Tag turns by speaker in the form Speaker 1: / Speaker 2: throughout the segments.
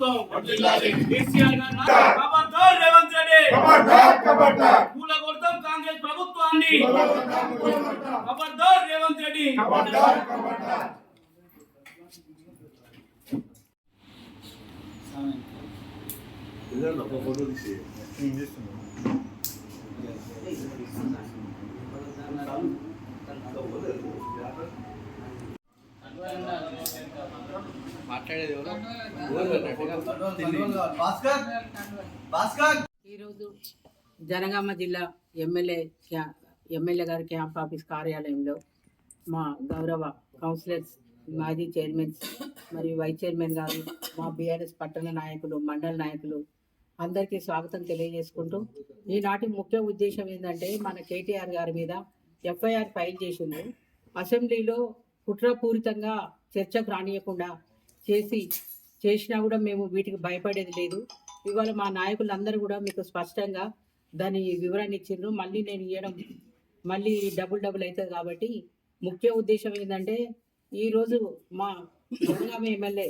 Speaker 1: నాయకత్వం కేసీఆర్ గారి రేవంత్ రెడ్డి కాంగ్రెస్ ప్రభుత్వాన్ని.
Speaker 2: ఖబర్దార్
Speaker 1: రేవంత్ రెడ్డి
Speaker 2: ఖబర్దార్ ఖబర్దార్
Speaker 3: ఈరోజు జనగామ జిల్లా ఎమ్మెల్యే ఎమ్మెల్యే గారి క్యాంప్ ఆఫీస్ కార్యాలయంలో మా గౌరవ కౌన్సిలర్స్ మాజీ చైర్మన్స్ మరియు వైస్ చైర్మన్ గారు మా బీఆర్ఎస్ పట్టణ నాయకులు మండల నాయకులు అందరికీ స్వాగతం తెలియజేసుకుంటూ ఈనాటి ముఖ్య ఉద్దేశం ఏంటంటే మన కేటీఆర్ గారి మీద ఎఫ్ఐఆర్ ఫైల్ చేసింది అసెంబ్లీలో కుట్రపూరితంగా చర్చకు రానియకుండా చేసి చేసినా కూడా మేము వీటికి భయపడేది లేదు. ఇవాళ మా నాయకులందరూ కూడా మీకు స్పష్టంగా దాని వివరణ ఇచ్చిండ్రు. మళ్ళీ నేను ఇవ్వడం మళ్ళీ డబుల్ డబుల్ అవుతుంది కాబట్టి ముఖ్య ఉద్దేశం ఏంటంటే ఈరోజు మా జనగామ ఎమ్మెల్యే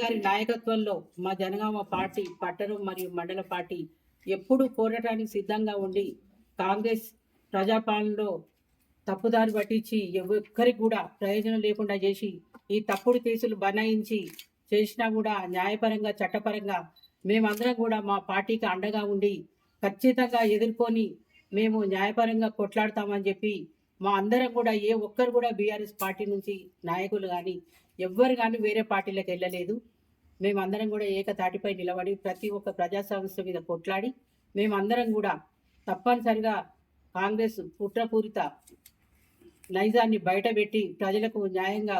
Speaker 3: గారి నాయకత్వంలో మా జనగామ పార్టీ పట్టణం మరియు మండల పార్టీ ఎప్పుడు పోరాటానికి సిద్ధంగా ఉండి కాంగ్రెస్ ప్రజాపాలనలో తప్పుదారి పట్టించి ఒక్కరికి కూడా ప్రయోజనం లేకుండా చేసి ఈ తప్పుడు కేసులు బనాయించి చేసినా కూడా న్యాయపరంగా చట్టపరంగా మేమందరం కూడా మా పార్టీకి అండగా ఉండి ఖచ్చితంగా ఎదుర్కొని మేము న్యాయపరంగా కొట్లాడతామని చెప్పి మా అందరం కూడా ఏ ఒక్కరు కూడా బీఆర్ఎస్ పార్టీ నుంచి నాయకులు కానీ ఎవ్వరు కానీ వేరే పార్టీలకు వెళ్ళలేదు. మేమందరం కూడా ఏకతాటిపై నిలబడి ప్రతి ఒక్క ప్రజా సమస్య మీద కొట్లాడి మేమందరం కూడా తప్పనిసరిగా కాంగ్రెస్ కుట్రపూరిత నైజాన్ని బయటపెట్టి ప్రజలకు న్యాయంగా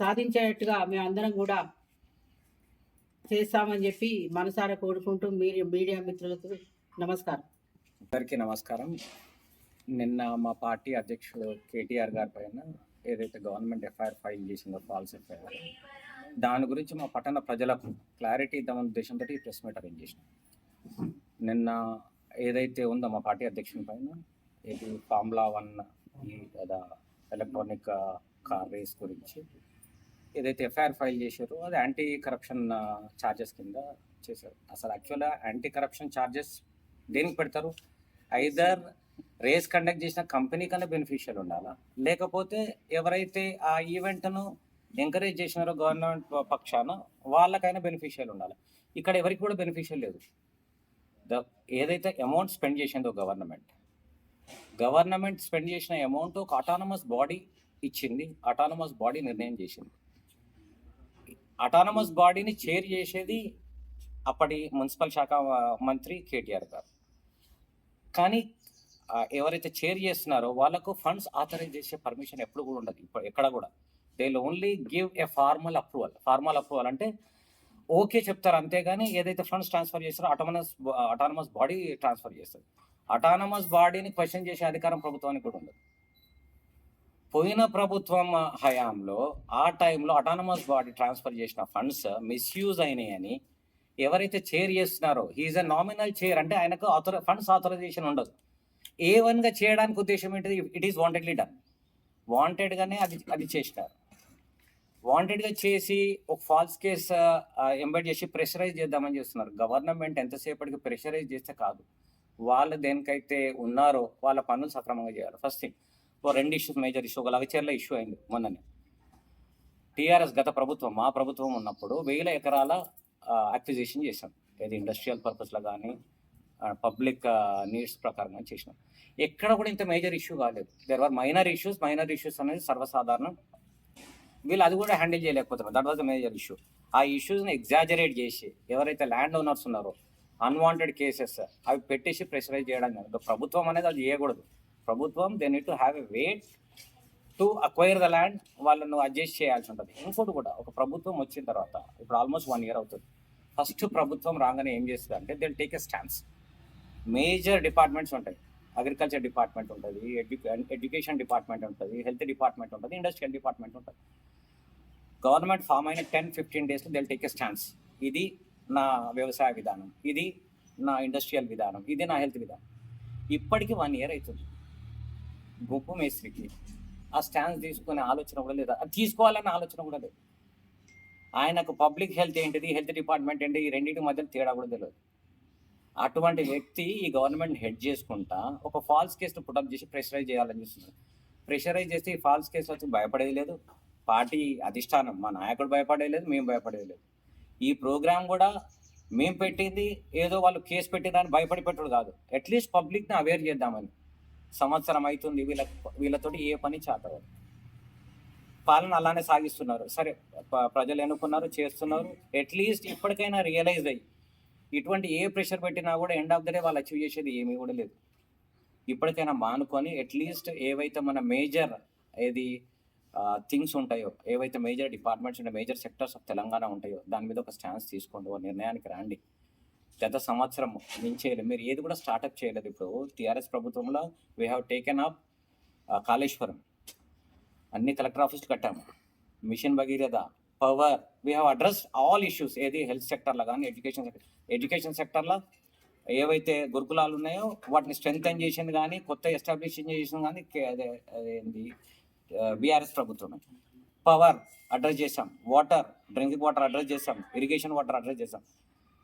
Speaker 3: సాధించేటట్టుగా మేమందరం కూడా చేస్తామని చెప్పి మనసారా కోరుకుంటూ మీరు మీడియా మిత్రులకు నమస్కారం.
Speaker 4: అందరికీ నమస్కారం. నిన్న మా పార్టీ అధ్యక్షుడు కేటీఆర్ గారి పైన ఏదైతే గవర్నమెంట్ ఎఫ్ఐఆర్ ఫైల్ చేసిందో ఫాల్స్ ఎఫ్ఐఆర్ దాని గురించి మా పట్టణ ప్రజలకు క్లారిటీ ఇద్దామనే ఉద్దేశంతో ఈ ప్రెస్ మీట్ అరేంజ్ చేసినాం. నిన్న ఏదైతే ఉందో మా పార్టీ అధ్యక్షుని పైన ఇది ఫార్ములా వన్ ఈ ఎలక్ట్రానిక్ కార్ రేస్ గురించి ఏదైతే ఎఫ్ఐఆర్ ఫైల్ చేశారో అది యాంటీ కరప్షన్ ఛార్జెస్ కింద చేశారు. అసలు యాక్చువల్గా యాంటీ కరప్షన్ ఛార్జెస్ దేనికి పెడతారు? ఐదర్ రేస్ కండక్ట్ చేసిన కంపెనీ కన్నా బెనిఫిషియల్ ఉండాలా? లేకపోతే ఎవరైతే ఆ ఈవెంట్ను ఎంకరేజ్ చేసినారో గవర్నమెంట్ పక్షాన వాళ్ళకైనా బెనిఫిషియల్ ఉండాలి. ఇక్కడ ఎవరికి కూడా బెనిఫిషియల్ లేదు. ద ఏదైతే అమౌంట్ స్పెండ్ చేసిందో గవర్నమెంట్ గవర్నమెంట్ స్పెండ్ చేసిన అమౌంట్ ఒక అటానమస్ బాడీ ఇచ్చింది అటానమస్ బాడీ నిర్ణయం చేసింది. అటానమస్ బాడీని చైర్ చేసేది అప్పటి మున్సిపల్ శాఖ మంత్రి కేటీఆర్ గారు. కానీ ఎవరైతే చైర్ చేస్తున్నారో వాళ్ళకు ఫండ్స్ ఆథరైజ్ చేసే పర్మిషన్ ఎప్పుడు కూడా ఉండదు. ఇప్పుడు ఎక్కడ కూడా. They only give a formal approval formal approval అంటే ఓకే చెప్తారు అంతేగాని ఏదైతే ఫండ్స్ ట్రాన్స్ఫర్ చేస్తారో అటానమస్ అటానమస్ బాడీ ట్రాన్స్ఫర్ చేస్తుంది అటానమస్ బాడీని క్వశ్చన్ చేసే అధికారం ప్రభుత్వానికి కూడా ఉండదు. పోయిన ప్రభుత్వం హయాంలో ఆ టైంలో అటానమస్ బాడీ ట్రాన్స్ఫర్ చేసిన ఫండ్స్ మిస్యూజ్ అయినాయని ఎవరైతే చైర్ చేస్తున్నారో హీఈస్ అ నామినల్ చైర్ అంటే ఆయనకు ఆథర్ ఫండ్స్ ఆథరైజేషన్ ఉండదు. ఏ వన్గా చేయడానికి ఉద్దేశం ఏంటిది? ఇట్ ఈస్ వాంటెడ్లీ డన్ వాంటెడ్గానే అది అది చేసినారు. వాంటెడ్గా చేసి ఒక ఫాల్స్ కేస్ ఎంబెడ్ చేసి ప్రెషరైజ్ చేద్దామని చేస్తున్నారు. గవర్నమెంట్ ఎంతసేపటికి ప్రెషరైజ్ చేస్తే కాదు. వాళ్ళు దేనికైతే ఉన్నారో వాళ్ళ పనులు సక్రమంగా చేయాలి. ఫస్ట్ థింగ్ రెండు ఇష్యూస్ మేజర్ ఇష్యూ ఒక లగచర్ల ఇష్యూ అయింది మొన్ననే. టీఆర్ఎస్ గత ప్రభుత్వం మా ప్రభుత్వం ఉన్నప్పుడు వేల ఎకరాల అక్విజిషన్ చేశాం. ఏది ఇండస్ట్రియల్ పర్పస్లో కానీ పబ్లిక్ నీడ్స్ ప్రకారంగా చేసినాం. ఎక్కడ కూడా ఇంత మేజర్ ఇష్యూ కాలేదు. There are minor issues minor issues అనేది సర్వసాధారణం. వీళ్ళు అది కూడా హ్యాండిల్ చేయలేకపోతున్నారు. That was the major issue ఆ ఇష్యూస్ని ఎగ్జాజరేట్ చేసి ఎవరైతే ల్యాండ్ ఓనర్స్ ఉన్నారో అన్వాంటెడ్ కేసెస్ అవి పెట్టేసి ప్రెషరైజ్ చేయడం కాదు. ప్రభుత్వం అనేది అది చేయకూడదు. ప్రభుత్వం they need to have a wait to acquire the land వాళ్ళను అడ్జస్ట్ చేయాల్సి ఉంటుంది. ఇంకోటి కూడా ఒక ప్రభుత్వం వచ్చిన తర్వాత ఇప్పుడు ఆల్మోస్ట్ వన్ ఇయర్ అవుతుంది. ఫస్ట్ ప్రభుత్వం రాగానే ఏం చేస్తుంది అంటే they'll take a stance major departments ఉంటాయి. అగ్రికల్చర్ డిపార్ట్మెంట్ ఉంటుంది ఎడ్యుకేషన్ డిపార్ట్మెంట్ ఉంటుంది హెల్త్ డిపార్ట్మెంట్ ఉంటుంది ఇండస్ట్రియల్ డిపార్ట్మెంట్ ఉంటుంది. గవర్నమెంట్ ఫామ్ అయిన టెన్ ఫిఫ్టీన్ డేస్లో దిల్ టేక్ ఎ స్టాన్స్ ఇది నా వ్యవసాయ విధానం ఇది నా ఇండస్ట్రియల్ విధానం ఇది నా హెల్త్ విధానం. ఇప్పటికీ వన్ ఇయర్ అవుతుంది. గుంపు మేస్త్రికి ఆ స్టాన్స్ తీసుకునే ఆలోచన కూడా లేదు? అది తీసుకోవాలన్న ఆలోచన కూడా లేదు. ఆయనకు పబ్లిక్ హెల్త్ ఏంటిది? హెల్త్ డిపార్ట్మెంట్ ఏంటి? ఈ రెండింటి మధ్య తేడా కూడా తెలియదు అటువంటి వ్యక్తి ఈ గవర్నమెంట్ హెడ్ చేసుకుంటా ఒక ఫాల్స్ కేసును పుటప్ చేసి ప్రెషరైజ్ చేయాలని చూస్తున్నారు ప్రెషరైజ్ చేస్తే ఈ ఫాల్స్ కేసు వచ్చి భయపడేది లేదు. పార్టీ అధిష్టానం మా నాయకుడు భయపడేది లేదు మేము భయపడేది లేదు. ఈ ప్రోగ్రామ్ కూడా మేము పెట్టింది ఏదో వాళ్ళు కేసు పెట్టిందని భయపడి పెట్టడు కాదు. అట్లీస్ట్ పబ్లిక్ని అవేర్ చేద్దామని. సంవత్సరం అవుతుంది వీళ్ళ వీళ్ళతోటి ఏ పని చేతవారు పాలన అలానే సాగిస్తున్నారు. సరే ప్రజలు ఎన్నుకున్నారు చేస్తున్నారు. అట్లీస్ట్ ఇప్పటికైనా రియలైజ్ అయ్యి ఇటువంటి ఏ ప్రెషర్ పెట్టినా కూడా ఎండ్ ఆఫ్ ద డే వాళ్ళు అచీవ్ చేసేది ఏమీ కూడా లేదు. ఇప్పటికైనా మానుకొని అట్లీస్ట్ ఏవైతే మన మేజర్ ఏది థింగ్స్ ఉంటాయో ఏవైతే మేజర్ డిపార్ట్మెంట్స్ ఉంటాయో మేజర్ సెక్టర్స్ ఆఫ్ తెలంగాణ ఉంటాయో దాని మీద ఒక స్టాన్స్ తీసుకోండి ఒక నిర్ణయానికి రండి. గత సంవత్సరం నుంచి మీరు ఏది కూడా స్టార్ట్అప్ చేయలేదు ఇప్పుడు. టీఆర్ఎస్ ప్రభుత్వంలో we have taken up Kaleshwaram. అన్ని కలెక్టర్ ఆఫీసులు కట్టాము mission Bhagiratha power we have address all issues ఏది హెల్త్ సెక్టర్లో కానీ ఎడ్యుకేషన్ ఎడ్యుకేషన్ సెక్టర్లో ఏవైతే గురుకులాలు ఉన్నాయో వాటిని స్ట్రెంగ్తన్ చేసింది కానీ కొత్త ఎస్టాబ్లిష్ చేసింది కానీ కే- అదేంది బీఆర్ఎస్ uh, ప్రభుత్వమే. పవర్ అడ్రస్ చేసాం వాటర్ డ్రింకింగ్ వాటర్ అడ్రస్ చేసాం ఇరిగేషన్ వాటర్ అడ్రస్ చేసాం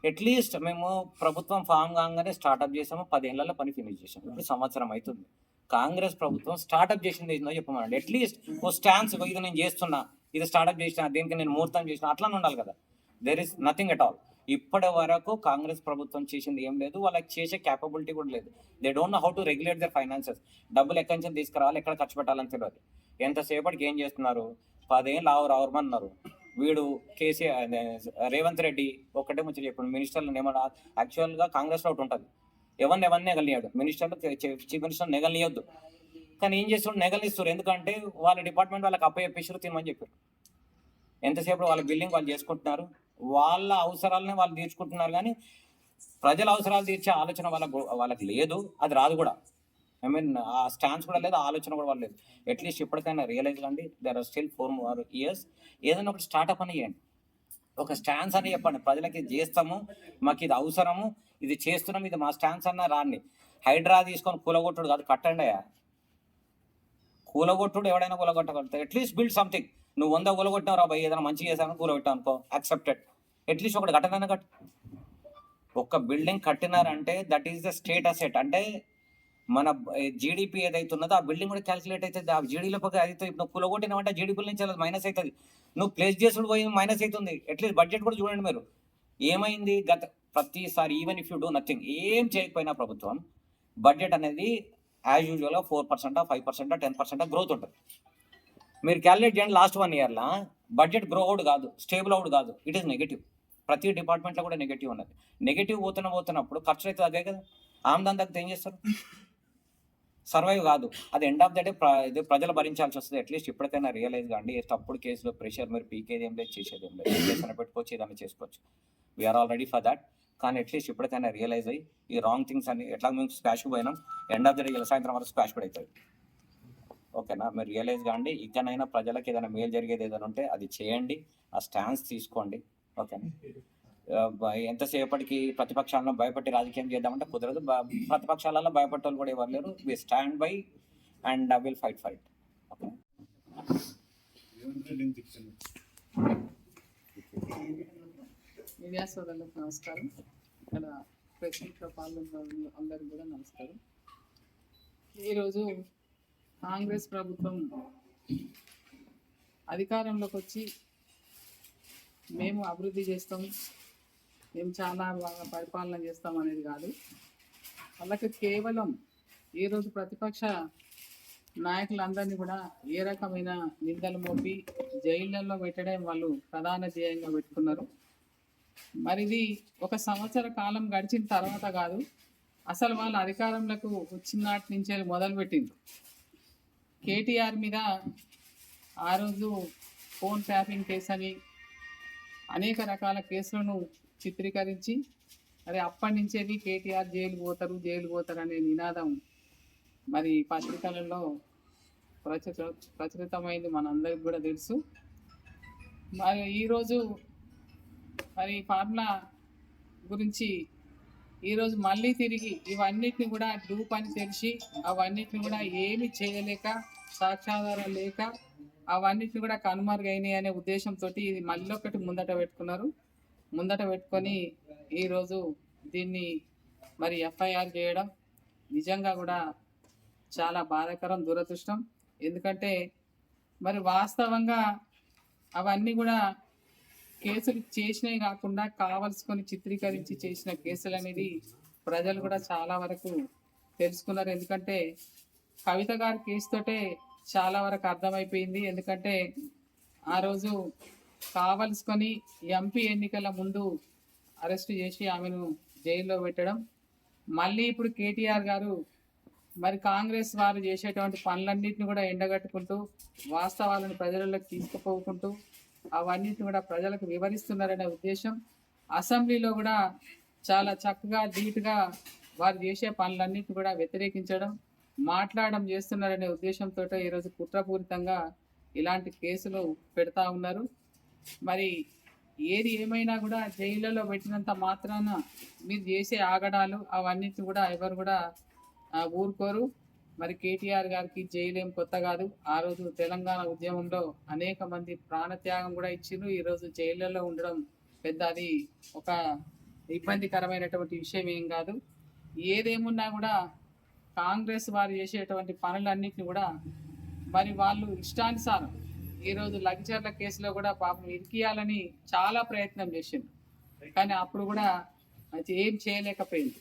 Speaker 4: అట్లీస్ట్ మేము ప్రభుత్వం ఫామ్ కాగానే స్టార్ట్అప్ చేసాము పదేళ్ళలో పని ఫినిష్ చేసాం. ఇప్పుడు సంవత్సరం అవుతుంది. కాంగ్రెస్ ప్రభుత్వం స్టార్ట్అప్ చేసింది ఏందో చెప్పమనండి. అట్లీస్ట్ ఓ స్టాన్స్ ఇది నేను చేస్తున్నా ఇది స్టార్ట్అప్ చేసిన దీనికి నేను ముహూర్తం చేసిన అట్లానే ఉండాలి కదా. There is nothing at all ఇప్పటి వరకు కాంగ్రెస్ ప్రభుత్వం చేసింది ఏం లేదు వాళ్ళకి చేసే క్యాపబిలిటీ కూడా లేదు. They don't know how to regulate their finances డబ్బులు ఎక్కడి నుంచి తీసుకురావాలి ఎక్కడ ఖర్చు పెట్టాలని తెలియదు. ఎంతసేపటికి ఏం చేస్తున్నారు? పదేళ్ళు ఆవు రావరమన్నారు వీడు కేసీఆర్ రేవంత్ రెడ్డి ఒక్కటే ముచ్చట చెప్పాడు. మినిస్టర్లు ఏమన్నా యాక్చువల్గా కాంగ్రెస్లో ఒకటి ఉంటుంది ఎవరిని ఎవరిని నెగలియాడు మినిస్టర్లు చీఫ్ మినిస్టర్ నెగలియొద్దు కానీ ఏం చేస్తాడు నెగలిస్తారు ఎందుకంటే వాళ్ళ డిపార్ట్మెంట్ వాళ్ళకి అప్పయ్యప్పిస్తారు తినమని చెప్పారు. ఎంతసేపు వాళ్ళ బిల్డింగ్ వాళ్ళు చేసుకుంటున్నారు? వాళ్ళ అవసరాలని వాళ్ళు తీర్చుకుంటున్నారు కానీ ప్రజల అవసరాలు తీర్చే ఆలోచన వాళ్ళకు వాళ్ళకి లేదు. అది రాదు కూడా. ఐ మీన్ ఆ స్టాన్స్ కూడా లేదు ఆలోచన కూడా వాళ్ళు లేదు. అట్లీస్ట్ ఇప్పటికైనా రియలైజ్ కండి there are still four more years ఏదైనా ఒకటి స్టార్ట్అప్ అని చేయండి. ఒక స్టాన్స్ అని చెప్పండి. ప్రజలకి ఇది చేస్తాము మాకు ఇది అవసరము ఇది చేస్తున్నాం ఇది మా స్టాన్స్ అన్న రాండి. హైడ్రా తీసుకొని కూలగొట్టుడు కాదు కట్టండి అయ్యా. కూలగొట్టుడు ఎవడైనా కూలగొట్టగలుగుతాడు. అట్లీస్ట్ బిల్డ్ సంథింగ్ నువ్వు వంద కూలగొట్టినావు రా ఏదైనా మంచిగా చేశాను కూలగొట్టావు అనుకో యాక్సెప్టెడ్ అట్లీస్ట్ ఒకటి కట్టనైనా కట్టు. ఒక్క building కట్టినారంటే that is the state asset అంటే మన జీడిపి ఏదైతే ఉన్నదో ఆ బిల్డింగ్ కూడా క్యాలిక్యులేట్ అవుతుంది ఆ జీడీలో పక్క అయితే నువ్వు కూలగొట్టినావంటే జీడిపి నుంచి అలా మైనస్ అవుతుంది నువ్వు ప్లేస్ చేసుడు పోయి మైనస్ అవుతుంది అట్లీస్ట్ బడ్జెట్ కూడా చూడండి మీరు. ఏమైంది? గత ప్రతిసారి even if you do nothing ఏం చేయకపోయినా ప్రభుత్వం బడ్జెట్ అనేది యాజ్ యూజువల్గా four percent five percent ten percent growth ఉంటుంది. మీరు క్యాలిక్యులేట్ చేయండి లాస్ట్ వన్ ఇయర్లో బడ్జెట్ గ్రో అవుట్ కాదు స్టేబుల్ అవుట్ కాదు. ఇట్ ఈస్ నెగిటివ్ ప్రతి డిపార్ట్మెంట్లో కూడా నెగిటివ్ ఉన్నది. నెగిటివ్ పోతున్న పోతున్నప్పుడు ఖర్చు అయితే తగ్గాయి కదా. ఆమ్దాన్ తగ్గితే ఏం చేస్తారు? సర్వైవ్ కాదు. అది ఎండ్ ఆఫ్ ద డే ఇది ప్రజలు భరించాల్సి వస్తుంది. అట్లీస్ట్ ఇప్పటికైనా రియలైజ్ కాండి. తప్పుడు కేసులో ప్రెషర్ మీరు పీకేది ఏం లేదు చేసేది ఏం లేదు. చేసిన పెట్టుకోవచ్చు ఏదైనా చేసుకోవచ్చు. వీఆర్ ఆల్రెడీ ఫర్ దాట్ కానీ అట్లీస్ట్ ఇప్పటికైనా రియలైజ్ అయ్యి ఈ రాంగ్ థింగ్స్ అన్ని ఎట్లా మేము స్క్వాష్ పోయినాం ఎండ్ ఆఫ్ ద డే సాయంత్రం వరకు స్క్వాష్ కూడా అవుతుంది ఓకేనా మీరు రియలైజ్ కాండి ఇకనైనా ప్రజలకు ఏదైనా మేలు జరిగేది ఏదైనా ఉంటే అది చేయండి. ఆ స్టాన్స్ తీసుకోండి. ఓకేనా ఎంతసేపటికి ప్రతిపక్షాలను భయపెట్టి రాజకీయం చేద్దామంటే కుదరదు. ప్రతిపక్షాలలో భయపెట్టాలి కూడా ఎవరు లేరు. We stand by and will fight fight okay
Speaker 5: media సోదరులకు నమస్కారం. ఇక్కడ ప్రెస్ మీట్లో పాల్గొన్న అందరికీ కూడా నమస్కారం. ఈరోజు కాంగ్రెస్ ప్రభుత్వం అధికారంలోకి వచ్చి మేము అభివృద్ధి చేస్తాం. మేము చాలా బాగా పరిపాలన చేస్తాం అనేది కాదు. వాళ్ళకి కేవలం ఈరోజు ప్రతిపక్ష నాయకులందరినీ కూడా ఏ రకమైన నిందలు మోపి జైళ్ళల్లో పెట్టడం వాళ్ళు ప్రధాన ధ్యేయంగా పెట్టుకున్నారు. మరి ఇది ఒక సంవత్సర కాలం గడిచిన తర్వాత కాదు అసలు వాళ్ళు అధికారంలోకి వచ్చిన నాటి నుంచే మొదలుపెట్టింది కేటీఆర్ మీద ఆ రోజు ఫోన్ ట్యాపింగ్ కేసు అని అనేక రకాల కేసులను చిత్రీకరించి మరి అప్పటి నుంచేది కేటీఆర్ జైలు పోతారు జైలు పోతారు అనే నినాదం మరి పత్రికలలో ప్రచుర ప్రచురితమైంది మనందరికి కూడా తెలుసు. మరి ఈరోజు మరి ఫార్ములా గురించి ఈరోజు మళ్ళీ తిరిగి ఇవన్నిటిని కూడా డూప్ అని తెలిసి అవన్నిటిని కూడా ఏమి చేయలేక సాక్షాధారం లేక అవన్నిటిని కూడా కనుమరుగైనాయి అనే ఉద్దేశంతో ఇది మళ్ళీ ఒకటి ముందట పెట్టుకున్నారు. ముందట పెట్టుకొని ఈరోజు దీన్ని మరి ఎఫ్ఐఆర్ చేయడం నిజంగా కూడా చాలా బాధాకరం దురదృష్టం. ఎందుకంటే మరి వాస్తవంగా అవన్నీ కూడా కేసులు చేసినవి కాకుండా కావలసుకొని చిత్రీకరించి చేసిన కేసులు అనేది ప్రజలు కూడా చాలా వరకు తెలుసుకున్నారు. ఎందుకంటే కవిత గారి కేసుతోటే చాలా వరకు అర్థమైపోయింది. ఎందుకంటే ఆ రోజు కావలసుకొని ఎంపీ ఎన్నికల ముందు అరెస్ట్ చేసి ఆమెను జైల్లో పెట్టడం. మళ్ళీ ఇప్పుడు కేటీఆర్ గారు మరి కాంగ్రెస్ వారు చేసేటువంటి పనులన్నింటిని కూడా ఎండగట్టుకుంటూ వాస్తవాలను ప్రజలకు తీసుకుపోకుంటూ అవన్నిటిని కూడా ప్రజలకు వివరిస్తున్నారనే ఉద్దేశం. అసెంబ్లీలో కూడా చాలా చక్కగా ధీటుగా వారు చేసే పనులన్నింటిని కూడా వ్యతిరేకించడం మాట్లాడడం చేస్తున్నారనే ఉద్దేశంతో ఈరోజు కుట్రపూరితంగా ఇలాంటి కేసులు పెడతా ఉన్నారు. మరి ఏది ఏమైనా కూడా జైళ్ళలో పెట్టినంత మాత్రాన మీరు చేసే ఆగడాలు అవన్నిటిని కూడా ఎవరు కూడా ఊరుకోరు. మరి కేటీఆర్ గారికి జైలు ఏం కొత్త కాదు. ఆ రోజు తెలంగాణ ఉద్యమంలో అనేక మంది ప్రాణత్యాగం కూడా ఇచ్చిండ్రు. ఈరోజు జైళ్ళలో ఉండడం పెద్ద అది ఒక ఇబ్బందికరమైనటువంటి విషయం ఏం కాదు. ఏదేమున్నా కూడా కాంగ్రెస్ వారు చేసేటువంటి పనులన్నింటినీ కూడా మరి వాళ్ళు ఇష్టానుసారం ఈరోజు లగ్జర్ల కేసులో కూడా పాపం ఇరికియాలని చాలా ప్రయత్నం చేసిండు కానీ అప్పుడు కూడా అది ఏం చేయలేకపోయింది.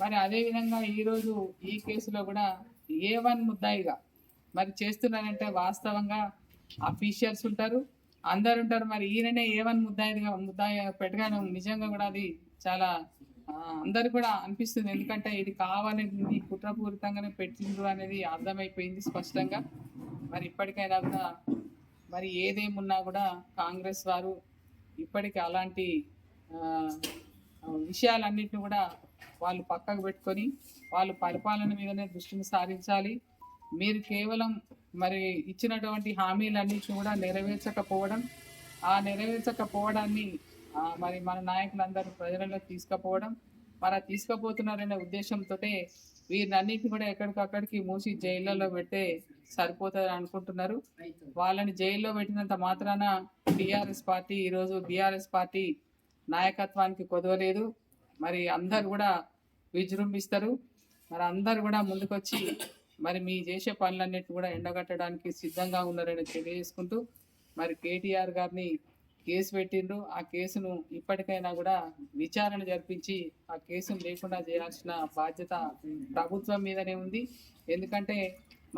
Speaker 5: మరి అదేవిధంగా ఈరోజు ఈ కేసులో కూడా ఏ వన్ ముద్దాయిగా మరి చేస్తున్నారంటే వాస్తవంగా అఫీషియల్స్ ఉంటారు అందరు ఉంటారు. మరి ఈయననే ఏ వన్ ముద్దాయిగా ముద్దాయి పెట్టగానే నిజంగా కూడా అది చాలా అందరు కూడా అనిపిస్తుంది. ఎందుకంటే ఇది కావాలని కుట్రపూరితంగానే పెట్టిండ్రు అనేది అర్థమైపోయింది స్పష్టంగా. మరి ఇప్పటికైనా కూడా మరి ఏదేమున్నా కూడా కాంగ్రెస్ వారు ఇప్పటికి అలాంటి విషయాలన్నింటిని విషయాలన్నింటినీ కూడా వాళ్ళు పక్కకు పెట్టుకొని వాళ్ళు పరిపాలన మీదనే దృష్టిని సారించాలి. మీరు కేవలం మరి ఇచ్చినటువంటి హామీలన్నింటినీ కూడా నెరవేర్చకపోవడం ఆ నెరవేర్చకపోవడాన్ని మరి మన నాయకులందరూ ప్రజలలో తీసుకుపోవడం మరి తీసుకుపోతున్నారనే ఉద్దేశంతో వీరినన్నింటిని కూడా ఎక్కడికక్కడికి మూసి జైళ్ళలో పెడితే సరిపోతుంది అనుకుంటున్నారు. వాళ్ళని జైల్లో పెట్టినంత మాత్రాన టీఆర్ఎస్ పార్టీ ఈరోజు బీఆర్ఎస్ పార్టీ నాయకత్వానికి కొదవలేదు. మరి అందరు కూడా విజృంభిస్తారు. మరి అందరు కూడా ముందుకొచ్చి మరి మీ చేసే పనులన్నిటి కూడా ఎండగట్టడానికి సిద్ధంగా ఉన్నారని తెలియజేసుకుంటూ మరి కేటీఆర్ గారిని కేసు పెట్టిండ్రు. ఆ కేసును ఇప్పటికైనా కూడా విచారణ జరిపించి ఆ కేసును లేకుండా చేయాల్సిన బాధ్యత ప్రభుత్వం మీదనే ఉంది. ఎందుకంటే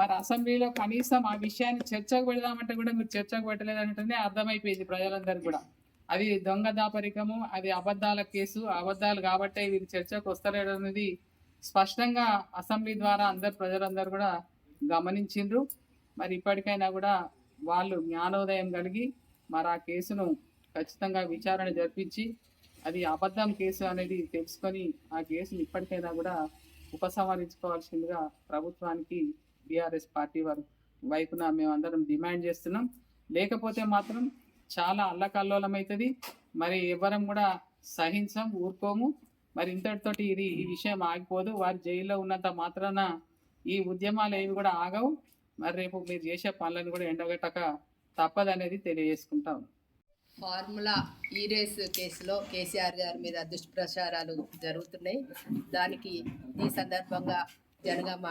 Speaker 5: మరి అసెంబ్లీలో కనీసం ఆ విషయాన్ని చర్చకు పెడదామంటే కూడా మీరు చర్చకు పెట్టలేదంటేనే అర్థమైపోయింది ప్రజలందరికీ కూడా. అది దొంగ దాపరికము అది అబద్ధాల కేసు అబద్ధాలు కాబట్టే వీరు చర్చకు వస్తలేడు అనేది స్పష్టంగా అసెంబ్లీ ద్వారా అందరు ప్రజలందరూ కూడా గమనించిండ్రు. మరి ఇప్పటికైనా కూడా వాళ్ళు జ్ఞానోదయం కలిగి మరి ఆ కేసును ఖచ్చితంగా విచారణ జరిపించి అది అబద్ధం కేసు అనేది తెలుసుకొని ఆ కేసును ఇప్పటికైనా కూడా ఉపసంహరించుకోవాల్సిందిగా ప్రభుత్వానికి బీఆర్ఎస్ పార్టీ వారు వైపున మేమందరం డిమాండ్ చేస్తున్నాం. లేకపోతే మాత్రం చాలా అల్లకల్లోలం అవుతుంది మరి ఎవరం కూడా సహించం ఊరుకోము. మరి ఇంతటితోటి ఇది ఈ విషయం ఆగిపోదు. వారు జైల్లో ఉన్నంత మాత్రాన ఈ ఉద్యమాలు ఏవి కూడా ఆగవు. మరి రేపు మీరు చేసే పనులను కూడా ఎండగట్టక తప్పదనేది తెలియజేసుకుంటాం.
Speaker 6: ఫార్ములా ఈ రేస్ కేసులో కేసీఆర్ గారి మీద దుష్ప్రచారాలు జరుగుతున్నాయి. దానికి ఈ సందర్భంగా జనగామ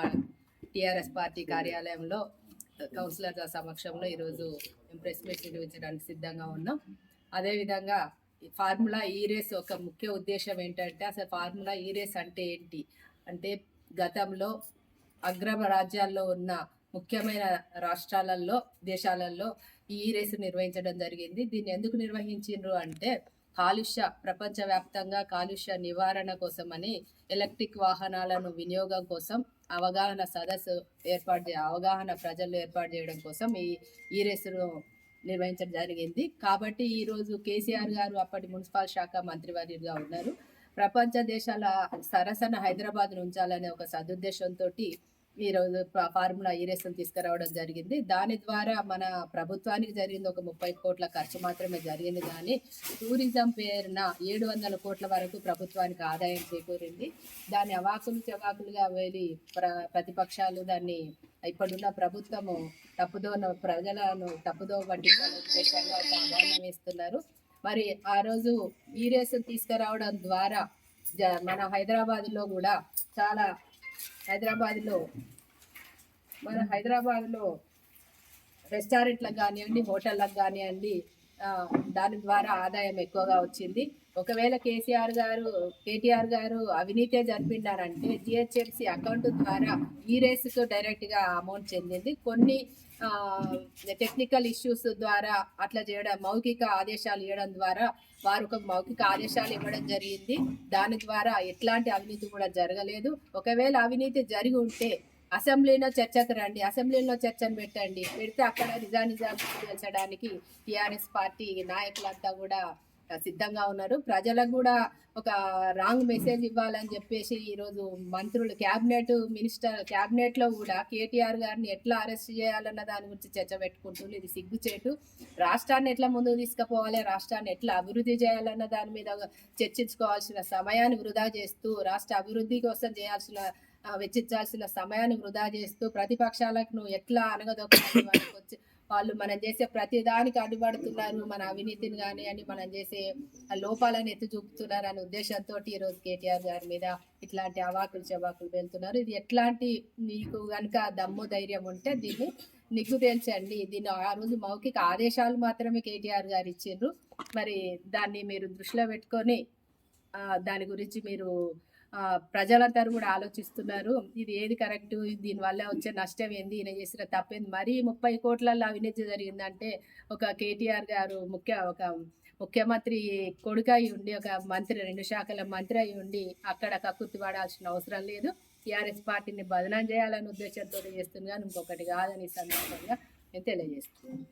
Speaker 6: టీఆర్ఎస్ పార్టీ కార్యాలయంలో కౌన్సిలర్ల సమక్షంలో ఈరోజు మేము ప్రెస్ మీట్ నిర్వహించడానికి సిద్ధంగా ఉన్నాం. అదేవిధంగా ఈ ఫార్ములా ఈ రేస్ ఒక ముఖ్య ఉద్దేశం ఏంటంటే అసలు ఫార్ములా ఈ రేస్ అంటే ఏంటి? అంటే గతంలో అగ్రమ రాజ్యాల్లో ఉన్న ముఖ్యమైన రాష్ట్రాలలో దేశాలలో ఈ రేసు నిర్వహించడం జరిగింది. దీన్ని ఎందుకు నిర్వహించిండ్రు అంటే కాలుష్య ప్రపంచవ్యాప్తంగా కాలుష్య నివారణ కోసమని ఎలక్ట్రిక్ వాహనాలను వినియోగం కోసం అవగాహన సదస్సు ఏర్పాటు అవగాహన ప్రజలు ఏర్పాటు చేయడం కోసం ఈ ఈ రేసును నిర్వహించడం జరిగింది. కాబట్టి ఈరోజు కేసీఆర్ గారు అప్పటి మున్సిపల్ శాఖ మంత్రివర్యులుగా ఉన్నారు. ప్రపంచ దేశాల సరసన హైదరాబాద్ ఉంచాలనే ఒక సదుద్దేశంతో ఈరోజు ఫార్ములా ఫార్ములా రేసులు తీసుకురావడం జరిగింది. దాని ద్వారా మన ప్రభుత్వానికి జరిగింది ఒక ముప్పై కోట్ల ఖర్చు మాత్రమే జరిగింది. కానీ టూరిజం పేరున ఏడు వందల కోట్ల వరకు ప్రభుత్వానికి ఆదాయం చేకూరింది. దాన్ని అవాకులు చవాకులుగా వెళ్ళి ప్ర ప్రతిపక్షాలు దాన్ని ఇప్పుడున్న ప్రభుత్వము తప్పుదోన ప్రజలను తప్పుదో వంటి ఉద్దేశంగా వేస్తున్నారు మరి ఆ రోజు ఈ రేసు తీసుకురావడం ద్వారా జ- మన హైదరాబాద్లో కూడా చాలా హైదరాబాద్లో మన హైదరాబాద్లో రెస్టారెంట్లకు కానివ్వండి హోటళ్ళకు కానివ్వండి దాని ద్వారా ఆదాయం ఎక్కువగా వచ్చింది. ఒకవేళ కేసీఆర్ గారు కేటీఆర్ గారు అవినీతే జరిపినారంటే జిహెచ్ఎంసీ అకౌంట్ ద్వారా ఈ రేసుకు డైరెక్ట్గా అమౌంట్ చెందింది. కొన్ని టెక్నికల్ ఇష్యూస్ ద్వారా అట్లా చేయడం మౌఖిక ఆదేశాలు ఇవ్వడం ద్వారా వారు ఒక మౌఖిక ఆదేశాలు ఇవ్వడం జరిగింది. దాని ద్వారా ఎట్లాంటి అవినీతి కూడా జరగలేదు. ఒకవేళ అవినీతి జరిగి ఉంటే అసెంబ్లీలో చర్చకు రండి అసెంబ్లీలో చర్చను పెట్టండి. పెడితే అక్కడ నిజానిజాలు తేల్చడానికి టీఆర్ఎస్ పార్టీ నాయకులంతా కూడా సిద్ధంగా ఉన్నారు. ప్రజలకు కూడా ఒక రాంగ్ మెసేజ్ ఇవ్వాలని చెప్పేసి ఈరోజు మంత్రులు క్యాబినెట్ మినిస్టర్ క్యాబినెట్లో కూడా కేటీఆర్ గారిని ఎట్లా అరెస్ట్ చేయాలన్న దాని గురించి చర్చ పెట్టుకుంటుంది ఇది సిగ్గుచేటు. రాష్ట్రాన్ని ఎట్లా ముందుకు తీసుకుపోవాలి రాష్ట్రాన్ని ఎట్లా అభివృద్ధి చేయాలన్న దాని మీద చర్చించుకోవాల్సిన సమయాన్ని వృధా చేస్తూ రాష్ట్ర అభివృద్ధి కోసం చేయాల్సిన వెచ్చించాల్సిన సమయాన్ని వృధా చేస్తూ ప్రతిపక్షాలకు నువ్వు ఎట్లా అనగదొక్కాలి? వచ్చి వాళ్ళు మనం చేసే ప్రతి దానికి అడ్డుపడుతున్నారు మన అవినీతిని కానీ అని మనం చేసే లోపాలను ఎత్తి చూపుతున్నారు అనే ఉద్దేశంతో ఈరోజు కేటీఆర్ గారి మీద ఇట్లాంటి అవాకులు చవాకులు వెళ్తున్నారు ఇది ఎట్లాంటి మీకు కనుక దమ్ము ధైర్యం ఉంటే దీన్ని నిగ్గు తేల్చండి దీన్ని ఆ రోజు మౌఖిక ఆదేశాలు మాత్రమే కేటీఆర్ గారు ఇచ్చిండ్రు. మరి దాన్ని మీరు దృష్టిలో పెట్టుకొని దాని గురించి మీరు ప్రజలందరూ కూడా ఆలోచిస్తున్నారు. ఇది ఏది కరెక్ట్? దీనివల్ల వచ్చే నష్టం ఏంది? ఈయన చేసిన తప్పేంది? మరీ ముప్పై కోట్లలో అవినీతి జరిగిందంటే ఒక కేటీఆర్ గారు ముఖ్య ఒక ముఖ్యమంత్రి కొడుకు అయి ఉండి ఒక మంత్రి రెండు శాఖల మంత్రి అయి ఉండి అక్కడ కక్కుర్తి పడాల్సిన అవసరం లేదు. టీఆర్ఎస్ పార్టీని బదనాం చేయాలనే ఉద్దేశంతో చేస్తుంది కానీ ఇంకొకటి కాదని సందర్భంగా నేను తెలియజేస్తున్నాను.